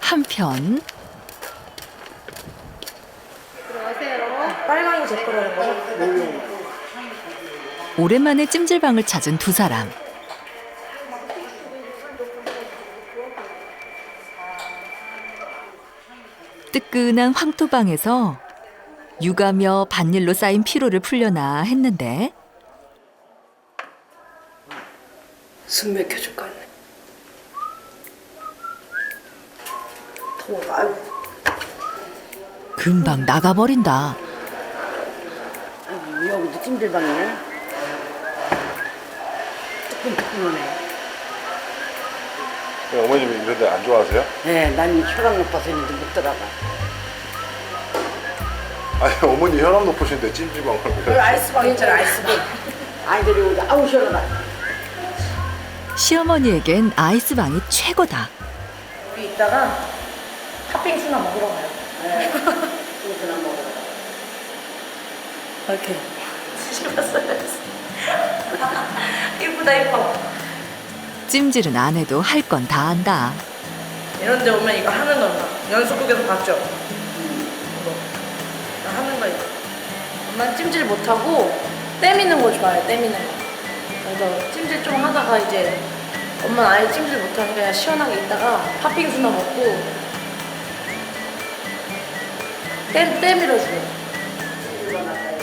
한편. 빨강이 제 거라는 거죠? 오랜만에 찜질방을 찾은 두 사람. 뜨끈한 황토방에서 육아며 밭일로 쌓인 피로를 풀려나 했는데. 숨 막혀줄 것같 더워. 금방 나가버린다. 여기도 찜질방이네. 뜨끈뜨끈하네. 어머님이 이런 데 안 좋아하세요? 네, 난 혈압 높아서 있는데 못 들어가. 아니 어머니 혈압 높으신데 찜질방을 왜? 아이스방 있잖아, 아이스방. 아이들이 오지, 아우, 시원하다. 시어머니에겐 아이스방이 최고다. 우리 이따가 팥빙수나 먹으러 가요. 이거나 먹어. 이렇게. 씹었어요. 이쁘다, 이뻐. 찜질은 안 해도 할 건 다 한다. 이런 데 오면 이거 하는 거야. 연속극에서 봤죠? 이거. 나 하는 거 이거. 엄마는 찜질 못하고 때미는 거 좋아해요, 때미는 거. 그래서 찜질 좀 하다가 이제 엄마는 아예 찜질 못하니까 그냥 시원하게 있다가 팥빙수나 먹고 때, 때밀어줘요.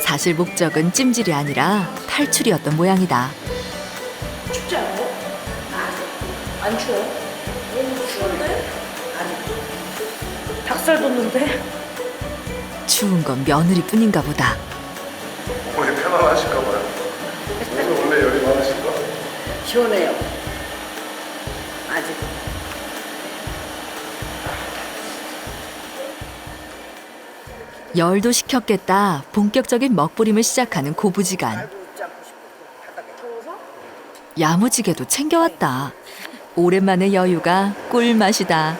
사실 목적은 찜질이 아니라 탈출이었던 모양이다. 춥지 않아요? 안 추워요? 너무 추운데? 아니. 닭살 돋는데? 추운 건 며느리뿐인가 보다. 어머니 편안하실까 봐요. 오늘 원래 열이 많으신가? 시원해요. 아직. 열도 식혔겠다. 본격적인 먹부림을 시작하는 고부지간. 야무지게도 챙겨왔다. 오랜만의 여유가 꿀맛이다.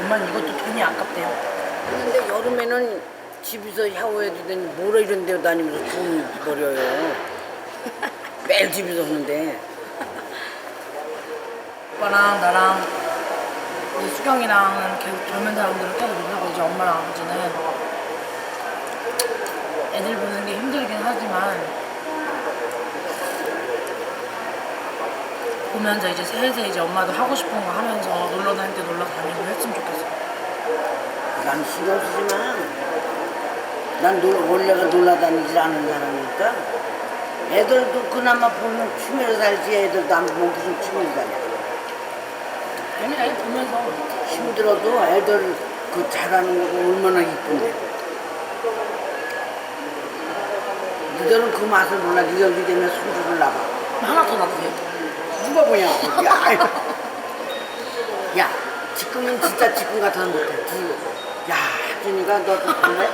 엄마는 이것도 돈이 아깝대요. 근데 여름에는 집에서 샤워해도 되니 뭐라 이런 데 다니면서 돈 버려요. 매일 집에서 하는데. 오빠랑 나랑 이제 수경이랑은 계속 젊은 사람들을 계속 만나고 이제 엄마랑 아버지는 애들 보는 게 힘들긴 하지만 보면서 이제 슬슬 이제 엄마도 하고 싶은 거 하면서 놀러 다닐 때 놀러 다니고 했으면 좋겠어. 난 신경 쓰지만 난 놀, 원래가 놀러 다니질 않는 사람이니까 애들도 그나마 보면 취미로 살지 애들도 안 보면 무슨 취미로 살지 애미가 이 보면서 힘들어도 애들 그 잘하는 거가 얼마나 이쁜데 너희들은 그 맛을 몰라 너희들 되면 술을 나봐 하나 더 놔두세요. 누가 보냐고 야, 야 지금은 진짜 지금 같아서 못해 두- 야 하준이가 너도 볼래?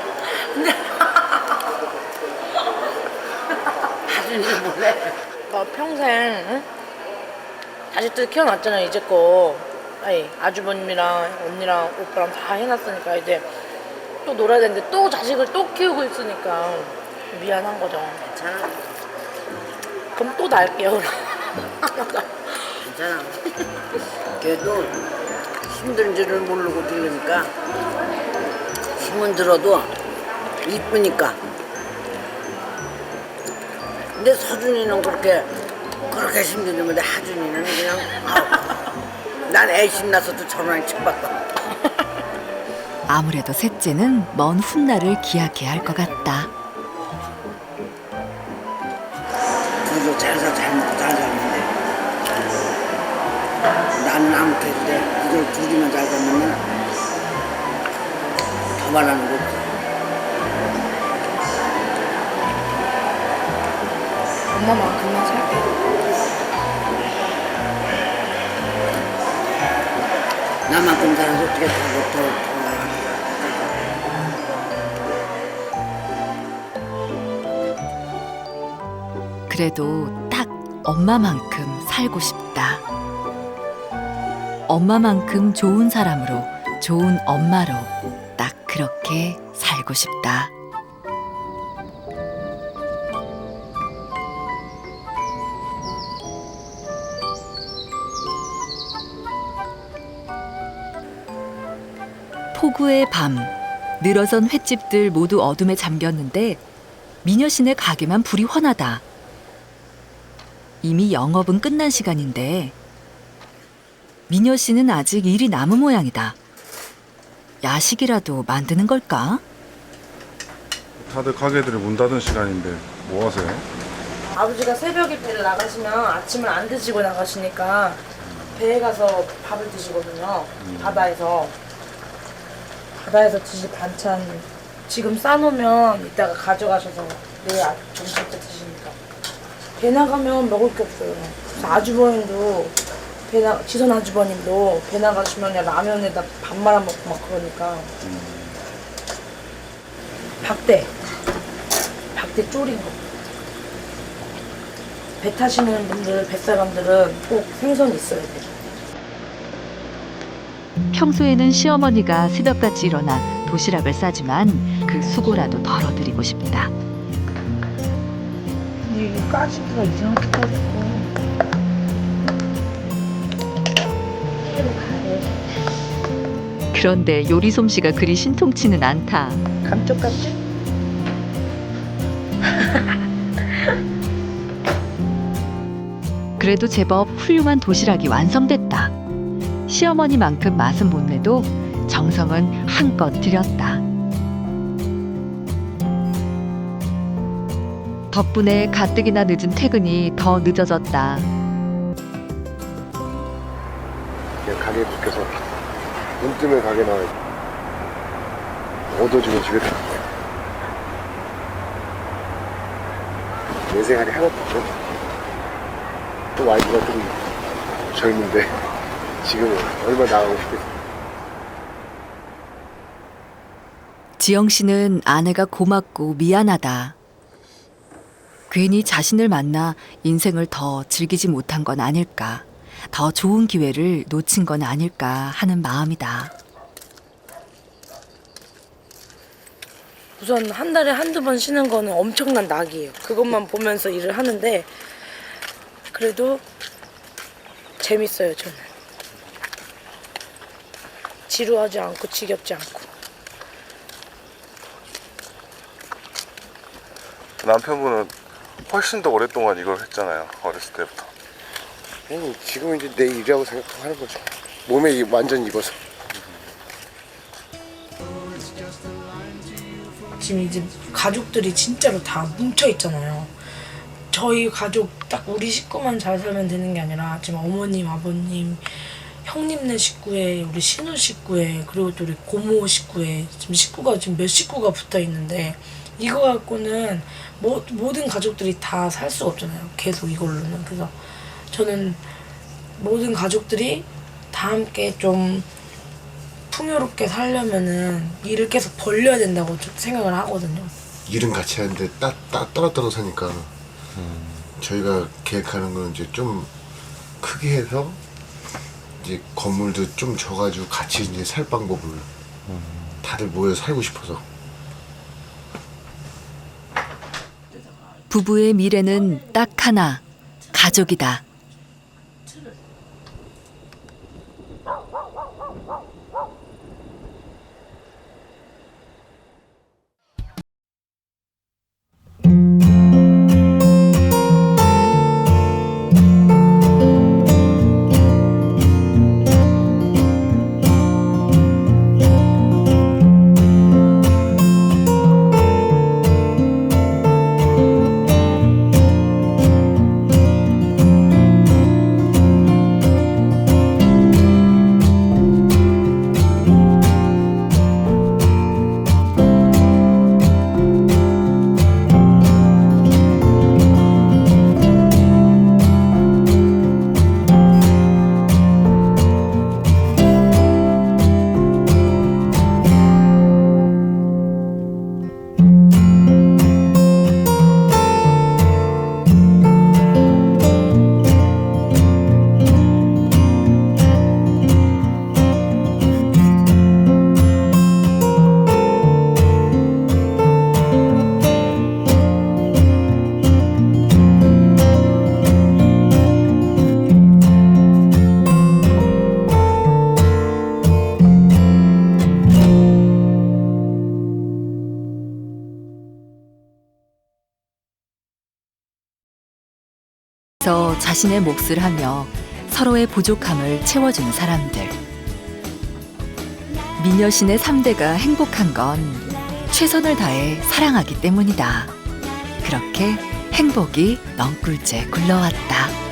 하준이가 볼래? 나 평생 응? 자식들 키워놨잖아요 이제껏 아니 아주버님이랑 언니랑 오빠랑 다 해놨으니까 이제 또 놀아야 되는데 또 자식을 또 키우고 있으니까 미안한 거죠. 괜찮아. 그럼 또 날게요 괜찮아. 그래도 힘든 줄을 모르고 들으니까 힘은 들어도 이쁘니까. 근데 서준이는 그렇게 그렇게 힘들는데 하준이는 그냥 난 애심 나서도 저런 애 칙받고 아무래도 셋째는 먼 훗날을 기약해야 할 것 같다. 나는 아무튼 그래 이걸 둘이만 잘 살면 더 바라는 거 없어 엄마만큼만 살게요 나만큼 살아서 어떻게 더, 더, 더 그래도 딱 엄마만큼 살고 싶다. 엄마만큼 좋은 사람으로, 좋은 엄마로 딱 그렇게 살고 싶다. 폭우의 밤, 늘어선 횟집들 모두 어둠에 잠겼는데 미녀 씨네 가게만 불이 환하다. 이미 영업은 끝난 시간인데 미녀 씨는 아직 일이 남은 모양이다. 야식이라도 만드는 걸까? 다들 가게들이 문 닫은 시간인데 뭐 하세요? 아버지가 새벽에 배를 나가시면 아침을 안 드시고 나가시니까 배에 가서 밥을 드시거든요. 바다에서. 바다에서 드실 반찬 지금 싸놓으면 이따가 가져가셔서 내일 아- 점심 때 드시니까. 배 나가면 먹을 게 없어요. 그래서 아주버님도 배 나, 지선 아주버님도 배 나가시면 그냥 라면에다 밥 말아 먹고 막 그러니까. 박대. 박대 졸인 거. 배 타시는 분들, 뱃사람들은 꼭 생선 있어야 돼요. 평소에는 시어머니가 새벽같이 일어나 도시락을 싸지만 그 수고라도 덜어드리고 싶다. 이 까지기가 이상하게 까지고. 그런데 요리 솜씨가 그리 신통치는 않다. 감쪽같지? 그래도 제법 훌륭한 도시락이 완성됐다. 시어머니만큼 맛은 못 내도 정성은 한껏 들였다. 덕분에 가뜩이나 늦은 퇴근이 더 늦어졌다. 가게에 붙여서 눈 뜨면 가게 나와야지 어두워지면 집에 들어가 내 생활이 하나도 없어 또 와이프가 좀 젊은데 지금은 얼마 나가고 싶겠어 지영 씨는 아내가 고맙고 미안하다. 괜히 자신을 만나 인생을 더 즐기지 못한 건 아닐까. 더 좋은 기회를 놓친 건 아닐까 하는 마음이다. 우선 한 달에 한두 번 쉬는 거는 엄청난 낙이에요. 그것만 보면서 일을 하는데 그래도 재밌어요, 저는. 지루하지 않고 지겹지 않고. 남편분은 훨씬 더 오랫동안 이걸 했잖아요 어렸을 때부터 그냥 지금 이제 내 일이라고 생각하고 하는 거죠. 몸에 이- 완전 익어서. 지금 이제 가족들이 진짜로 다 뭉쳐 있잖아요. 저희 가족 딱 우리 식구만 잘 살면 되는 게 아니라 지금 어머님, 아버님, 형님네 식구에 우리 신우 식구에 그리고 또 우리 고모 식구에 지금 식구가 지금 몇 식구가 붙어 있는데 이거 갖고는 모, 모든 가족들이 다 살 수가 없잖아요. 계속 이걸로는 그래서 저는 모든 가족들이 다 함께 좀 풍요롭게 살려면은 일을 계속 벌려야 된다고 좀 생각을 하거든요. 일은 같이 하는데 따, 따, 따로 따로 사니까 저희가 계획하는 건 이제 좀 크게 해서 이제 건물도 좀 져가지고 같이 이제 살 방법을 다들 모여 살고 싶어서 부부의 미래는 딱 하나, 가족이다. 서 자신의 몫을 하며 서로의 부족함을 채워주는 사람들. 미녀신의 3대가 행복한 건 최선을 다해 사랑하기 때문이다. 그렇게 행복이 넝굴째 굴러왔다.